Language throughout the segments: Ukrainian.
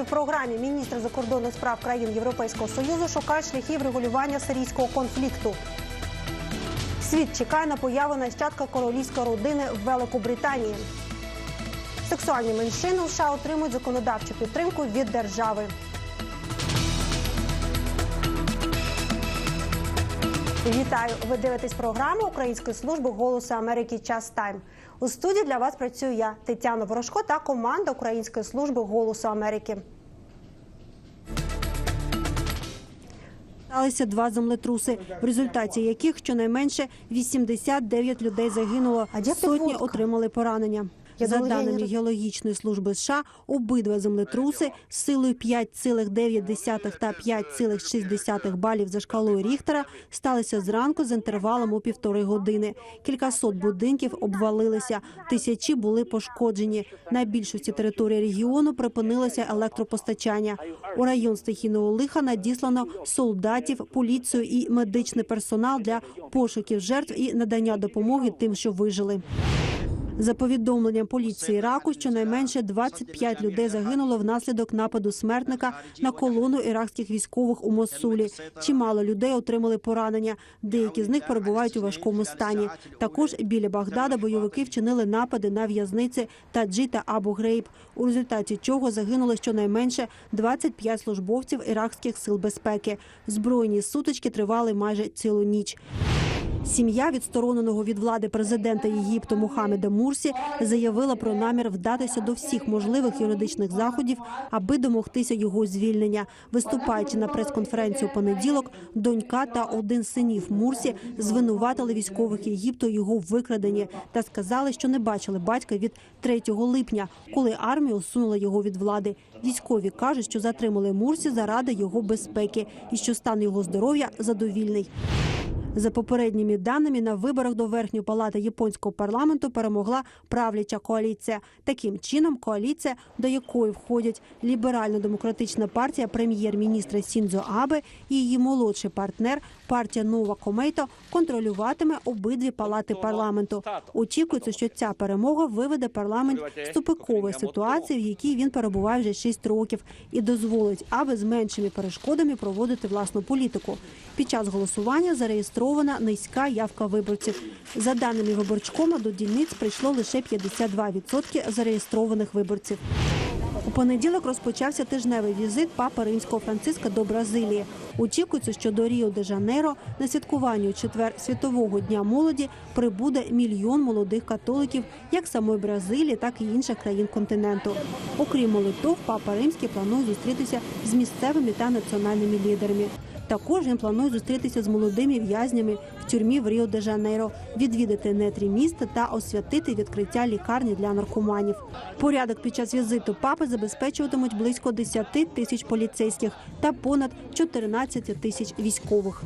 Сьогодні в програмі міністр закордонних справ країн Європейського союзу шукає шляхів регулювання сирійського конфлікту. Світ чекає на появу нащадка королівської родини в Великобританії. Сексуальні меншини у США отримують законодавчу підтримку від держави. Вітаю! Ви дивитесь програму Української служби голосу Америки Час Тайм. У студії для вас працюю я, Тетяна Ворожко та команда Української служби голосу Америки. Сталися два землетруси, в результаті яких щонайменше 89 людей загинуло, сотні отримали поранення. За даними геологічної служби США, обидва землетруси з силою 5,9 та 5,6 балів за шкалою Ріхтера сталися зранку з інтервалом у півтори години. Кількасот будинків обвалилися, тисячі були пошкоджені. На більшості території регіону припинилося електропостачання. У район стихійного лиха надіслано солдатів, поліцію і медичний персонал для пошуків жертв і надання допомоги тим, що вижили. За повідомленням поліції Іраку, щонайменше 25 людей загинуло внаслідок нападу смертника на колону іракських військових у Мосулі. Чимало людей отримали поранення. Деякі з них перебувають у важкому стані. Також біля Багдада бойовики вчинили напади на в'язниці Таджі та Абу Грейб, у результаті чого загинуло щонайменше 25 службовців іракських сил безпеки. Збройні сутички тривали майже цілу ніч. Сім'я відстороненого від влади президента Єгипту Мухаммеда Мурсі заявила про намір вдатися до всіх можливих юридичних заходів, аби домогтися його звільнення. Виступаючи на прес-конференцію понеділок, донька та один синів Мурсі звинуватили військових Єгипту його викраденні та сказали, що не бачили батька від 3 липня, коли армія усунула його від влади. Військові кажуть, що затримали Мурсі заради його безпеки і що стан його здоров'я задовільний. За попередніми даними на виборах до верхньої палати японського парламенту перемогла правляча коаліція. Таким чином, коаліція, до якої входять ліберально-демократична партія прем'єр-міністра Сіндзо Абе і її молодший партнер партія Нова Комейто контролюватиме обидві палати парламенту. Очікується, що ця перемога виведе парламент з тупикової ситуації, в якій він перебуває вже 6 років, і дозволить Абе з меншими перешкодами проводити власну політику. Під час голосування зареєстрована низька явка виборців. За даними виборчкома, до дільниць прийшло лише 52% зареєстрованих виборців. У понеділок розпочався тижневий візит папи римського Франциска до Бразилії. Очікується, що до Ріо де Жанейро на святкуванні у четвер світового дня молоді прибуде мільйон молодих католиків як самої Бразилії, так і інших країн континенту. Окрім молитов, папа римський планує зустрітися з місцевими та національними лідерами. Також він планує зустрітися з молодими в'язнями в тюрмі в Ріо де Жанейро, відвідати нетрі міста та освятити відкриття лікарні для наркоманів. Порядок під час візиту папи забезпечуватимуть близько 10 тисяч поліцейських та понад 14 тисяч військових.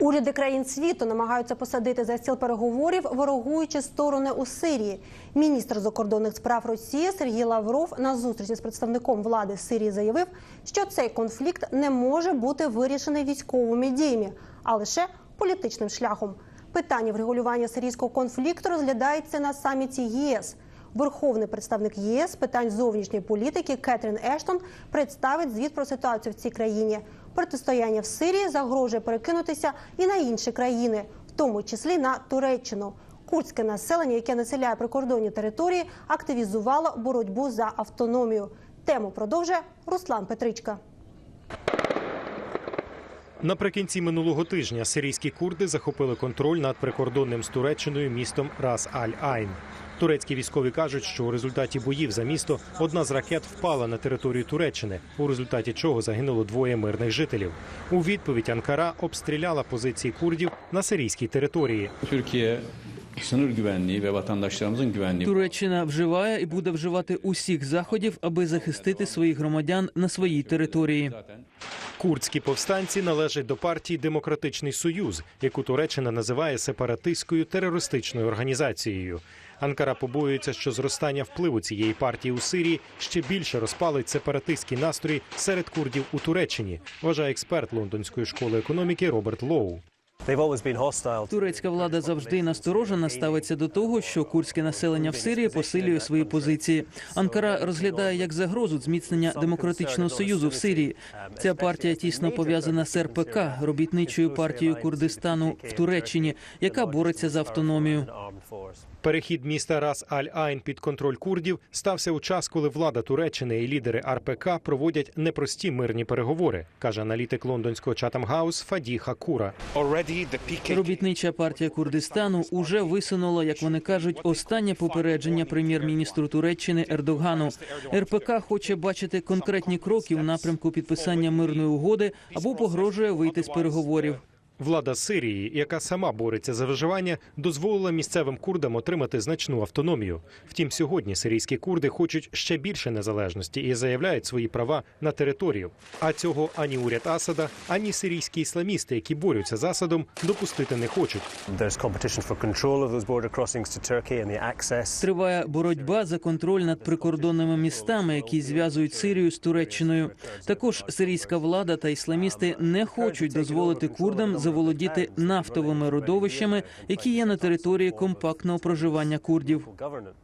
Уряди країн світу намагаються посадити за стіл переговорів ворогуючі сторони у Сирії. Міністр закордонних справ Росії Сергій Лавров на зустрічі з представником влади Сирії заявив, що цей конфлікт не може бути вирішений військовими діями, а лише політичним шляхом. Питання врегулювання сирійського конфлікту розглядається на саміті ЄС. Верховний представник ЄС питань зовнішньої політики Кетрін Ештон представить звіт про ситуацію в цій країні. Протистояння в Сирії загрожує перекинутися і на інші країни, в тому числі на Туреччину. Курдське населення, яке населяє прикордонні території, активізувало боротьбу за автономію. Тему продовжує Руслан Петричка. Наприкінці минулого тижня сирійські курди захопили контроль над прикордонним з Туреччиною містом Рас Аль Айн. Турецькі військові кажуть, що у результаті боїв за місто одна з ракет впала на територію Туреччини, у результаті чого загинуло двоє мирних жителів. У відповідь Анкара обстріляла позиції курдів на сирійській території. Türkiye sınır güvenliği ve vatandaşlarımızın güvenliği Туреччина вживає і буде вживати усіх заходів, аби захистити своїх громадян на своїй території. Курдські повстанці належать до партії Демократичний Союз, яку Туреччина називає сепаратистською терористичною організацією. Анкара побоюється, що зростання впливу цієї партії у Сирії ще більше розпалить сепаратистські настрої серед курдів у Туреччині, вважає експерт лондонської школи економіки Роберт Лоу. Турецька влада завжди насторожено ставиться до того, що курдське населення в Сирії посилює свої позиції. Анкара розглядає як загрозу зміцнення демократичного союзу в Сирії. Ця партія тісно пов'язана з РПК, робітничою партією Курдистану в Туреччині, яка бореться за автономію. Перехід міста Рас Аль-Айн під контроль курдів стався у час, коли влада Туреччини і лідери РПК проводять непрості мирні переговори, каже аналітик лондонського House Фаді Хакура. Робітнича партія Курдистану уже висунула, як вони кажуть, останнє попередження прем'єр-міністру Туреччини Ердогану. РПК хоче бачити конкретні кроки у напрямку підписання мирної угоди або погрожує вийти з переговорів. Влада Сирії, яка сама бореться за виживання, дозволила місцевим курдам отримати значну автономію. Втім, сьогодні сирійські курди хочуть ще більше незалежності і заявляють свої права на територію. А цього ані уряд Асада, ані сирійські ісламісти, які борються з Асадом, допустити не хочуть. Триває боротьба за контроль над прикордонними містами, які зв'язують Сирію з Туреччиною. Також сирійська влада та ісламісти не хочуть дозволити курдам заволодіти нафтовими родовищами, які є на території компактного проживання курдів.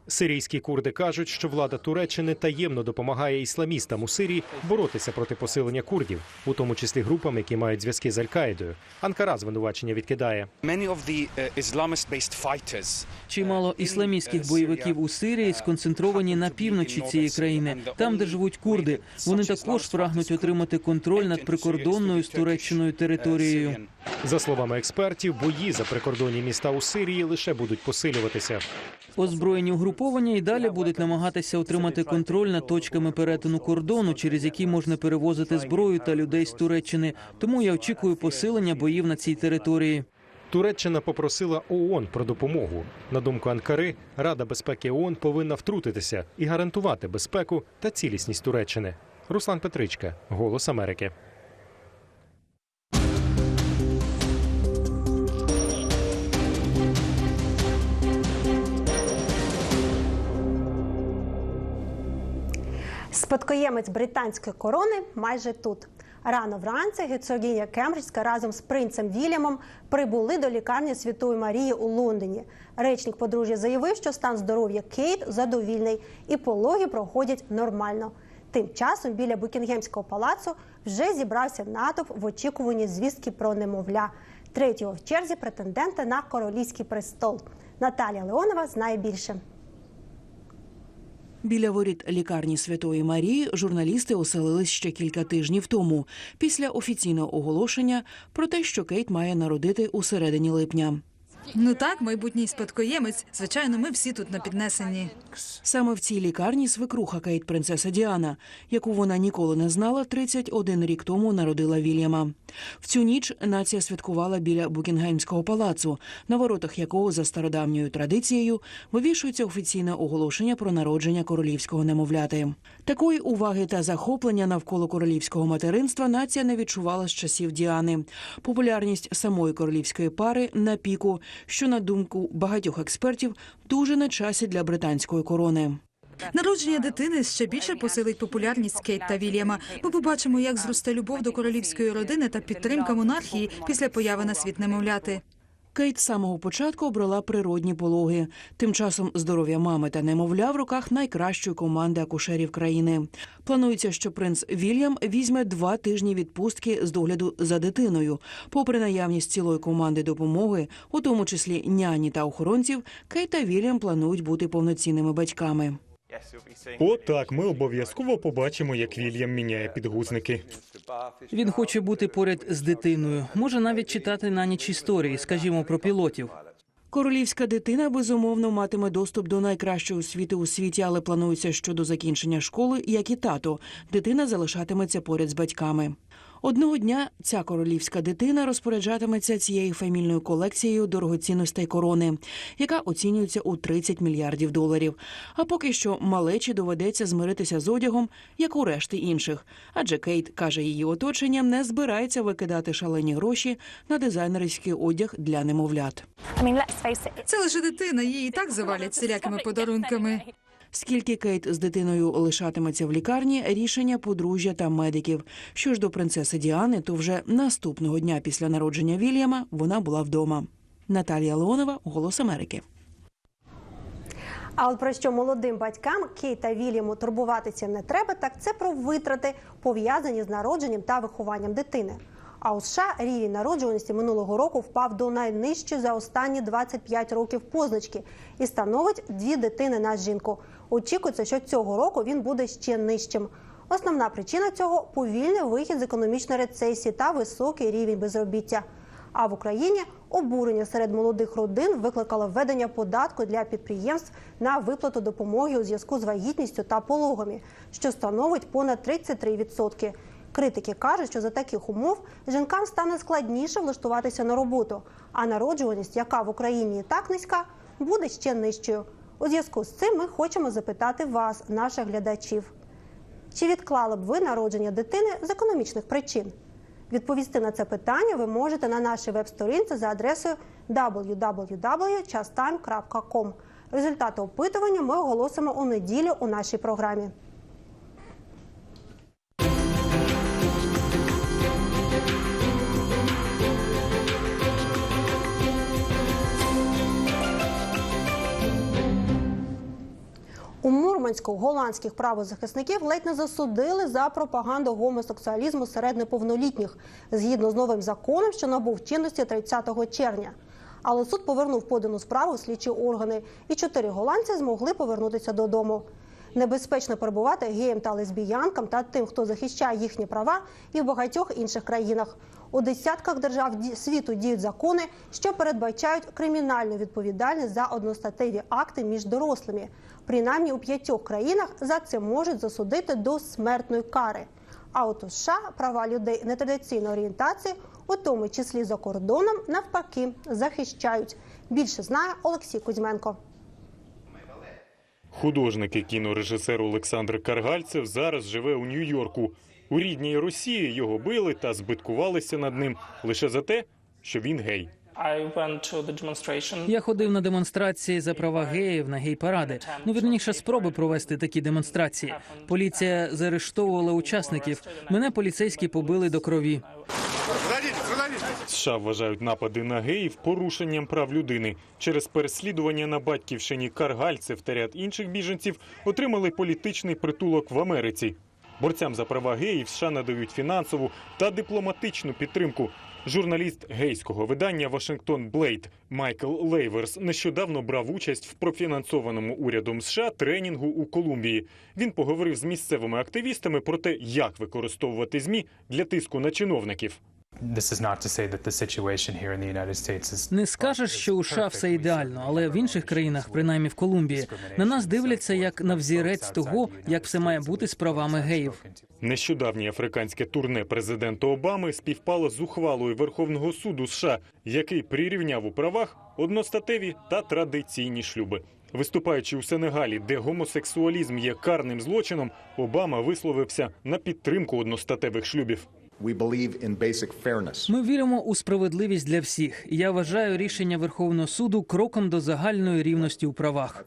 Сирійські курди кажуть, що влада Туреччини таємно допомагає ісламістам у Сирії боротися проти посилення курдів, у тому числі групам, які мають зв'язки з Аль-Каїдою. Анкара звинувачення відкидає. fighters Чимало ісламістських бойовиків у Сирії сконцентровані на півночі цієї країни, там, де живуть курди. Вони також прагнуть отримати контроль над прикордонною з Туреччиною територією. За словами експертів, бої за прикордонні міста у Сирії лише будуть посилюватися. Озброєні угруповання і далі будуть намагатися отримати контроль над точками перетину кордону, через які можна перевозити зброю та людей з Туреччини. Тому я очікую посилення боїв на цій території. Туреччина попросила ООН про допомогу. На думку Анкари, Рада безпеки ООН повинна втрутитися і гарантувати безпеку та цілісність Туреччини. Руслан Петричка, Голос Америки. Спадкоємець британської корони майже тут. Рано вранці герцогиня Кембриджська разом з принцем Вільямом прибули до лікарні Святої Марії у Лондоні. Речник подружжя заявив, що стан здоров'я Кейт задовільний і пологи проходять нормально. Тим часом біля Букінгемського палацу вже зібрався натовп в очікуванні звістки про немовля. Третього в черзі претендента на королівський престол. Наталія Леонова знає більше. Біля воріт лікарні Святої Марії журналісти оселились ще кілька тижнів тому, після офіційного оголошення про те, що Кейт має народити у середині липня. Ну так, майбутній спадкоємець. Звичайно, ми всі тут на піднесенні. Саме в цій лікарні свекруха Кейт принцеса Діана, яку вона ніколи не знала, 31 рік тому народила Вільяма. В цю ніч нація святкувала біля Букінгемського палацу, на воротах якого за стародавньою традицією вивішується офіційне оголошення про народження королівського немовляти. Такої уваги та захоплення навколо королівського материнства нація не відчувала з часів Діани. Популярність самої королівської пари на піку, що на думку багатьох експертів дуже на часі для британської корони. Народження дитини ще більше посилить популярність Кейт та Вільяма. Ми побачимо, як зросте любов до королівської родини та підтримка монархії після появи на світ немовляти. Кейт з самого початку обрала природні пологи. Тим часом здоров'я мами та немовля в руках найкращої команди акушерів країни. Планується, що принц Вільям візьме два тижні відпустки з догляду за дитиною. Попри наявність цілої команди допомоги, у тому числі няні та охоронців, Кейт та Вільям планують бути повноцінними батьками. О, так, ми обов'язково побачимо, як Вільям міняє підгузники. Він хоче бути поряд з дитиною, може навіть читати на ніч історії, скажімо, про пілотів. Королівська дитина безумовно матиме доступ до найкращої освіти у світі, але планується, що до закінчення школи, як і тато, дитина залишатиметься поряд з батьками. Одного дня ця королівська дитина розпоряджатиметься цією фамільною колекцією дорогоцінностей корони, яка оцінюється у 30 мільярдів доларів. А поки що малечі доведеться змиритися з одягом, як у решти інших. Адже Кейт каже, її оточення не збирається викидати шалені гроші на дизайнерський одяг для немовлят. Це лише дитина, її і так завалять всілякими подарунками. Скільки Кейт з дитиною лишатиметься в лікарні, рішення подружжя та медиків. Що ж до принцеси Діани, то вже наступного дня після народження Вільяма вона була вдома. Наталія Леонова, Голос Америки. А от про що молодим батькам Кейт та Вільяму турбуватися не треба, так це про витрати, пов'язані з народженням та вихованням дитини. А у США рівень народжуваності минулого року впав до найнижчої за останні 25 років позначки і становить дві дитини на жінку. Очікується, що цього року він буде ще нижчим. Основна причина цього повільний вихід з економічної рецесії та високий рівень безробіття. А в Україні обурення серед молодих родин викликало введення податку для підприємств на виплату допомоги у зв'язку з вагітністю та пологами, що становить понад 33%. Критики кажуть, що за таких умов жінкам стане складніше влаштуватися на роботу, а народжуваність, яка в Україні і так низька, буде ще нижчою. У зв'язку з цим ми хочемо запитати вас, наших глядачів. Чи відклали б ви народження дитини з економічних причин? Відповісти на це питання ви можете на нашій веб-сторінці за адресою www.chastime.com. Результати опитування ми оголосимо у неділю у нашій програмі. У Мурманську голландських правозахисників ледь не засудили за пропаганду гомосексуалізму серед неповнолітніх, згідно з новим законом, що набув чинності 30 червня. Але суд повернув подану справу в слідчі органи, і чотири голландці змогли повернутися додому. Небезпечно перебувати геям та лесбіянкам та тим, хто захищає їхні права, і в багатьох інших країнах. У десятках держав світу діють закони, що передбачають кримінальну відповідальність за одностатеві акти між дорослими. Принаймні у п'ятьох країнах за це можуть засудити до смертної кари. А от у США права людей нетрадиційної орієнтації, у тому числі за кордоном, навпаки, захищають. Більше знає Олексій Кузьменко. Художник і кінорежисер Олександр Каргальцев зараз живе у Нью-Йорку. У рідній Росії його били та збиткувалися над ним лише за те, що він гей. Я ходив на демонстрації за права геїв на гей-паради. Ну вірніше спроби провести такі демонстрації. Поліція заарештовувала учасників. Мене поліцейські побили до крові. США вважають напади на геїв порушенням прав людини. Через переслідування на батьківщині Каргальцев та ряд інших біженців отримали політичний притулок в Америці. Борцям за права геїв США надають фінансову та дипломатичну підтримку. Журналіст гейського видання Вашингтон Блейд Майкл Лейверс нещодавно брав участь в профінансованому урядом США тренінгу у Колумбії. Він поговорив з місцевими активістами про те, як використовувати змі для тиску на чиновників. This is not to say that the situation here in the United States is Не скажеш, що у США все ідеально, але в інших країнах, принаймні в Колумбії, на нас дивляться як на взірець того, як все має бути з правами геїв. Нещодавнє африканське турне президента Обами співпало з ухвалою Верховного суду США, який прирівняв у правах одностатеві та традиційні шлюби. Виступаючи у Сенегалі, де гомосексуалізм є карним злочином, Обама висловився на підтримку одностатевих шлюбів. We believe in. Ми віримо у справедливість для всіх. Я вважаю рішення Верховного суду кроком до загальної рівності у правах.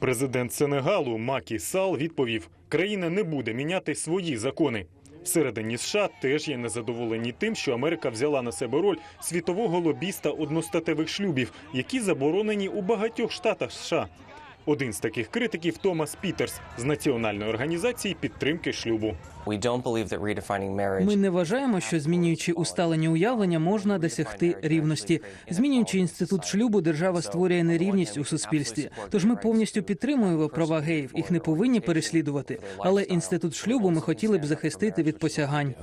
Президент Сенегалу Макі Сал відповів: країна не буде міняти свої закони. Всередині США теж є незадоволені тим, що Америка взяла на себе роль світового лобіста одностатевих шлюбів, які заборонені у багатьох штатах США. Один з таких критиків Томас Пітерс з національної організації підтримки шлюбу. We don't believe that redefining marriage Ми не вважаємо, що змінюючи усталені уявлення, можна досягти рівності. Змінюючи інститут шлюбу, держава створює нерівність у суспільстві. Тож ми повністю підтримуємо права геїв, їх не повинні переслідувати. Але інститут шлюбу ми хотіли б захистити від посягань.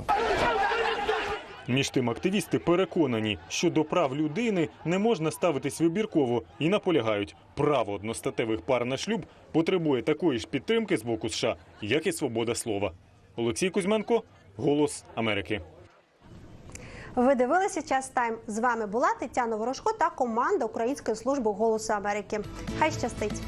Між тим, активісти переконані, що до прав людини не можна ставитись вибірково і наполягають, право одностатевих пар на шлюб потребує такої ж підтримки з боку США, як і свобода слова. Олексій Кузьменко, Голос Америки. Ви дивилися час тайм. З вами була Тетяна Ворожко та команда Української служби голосу Америки. Хай щастить!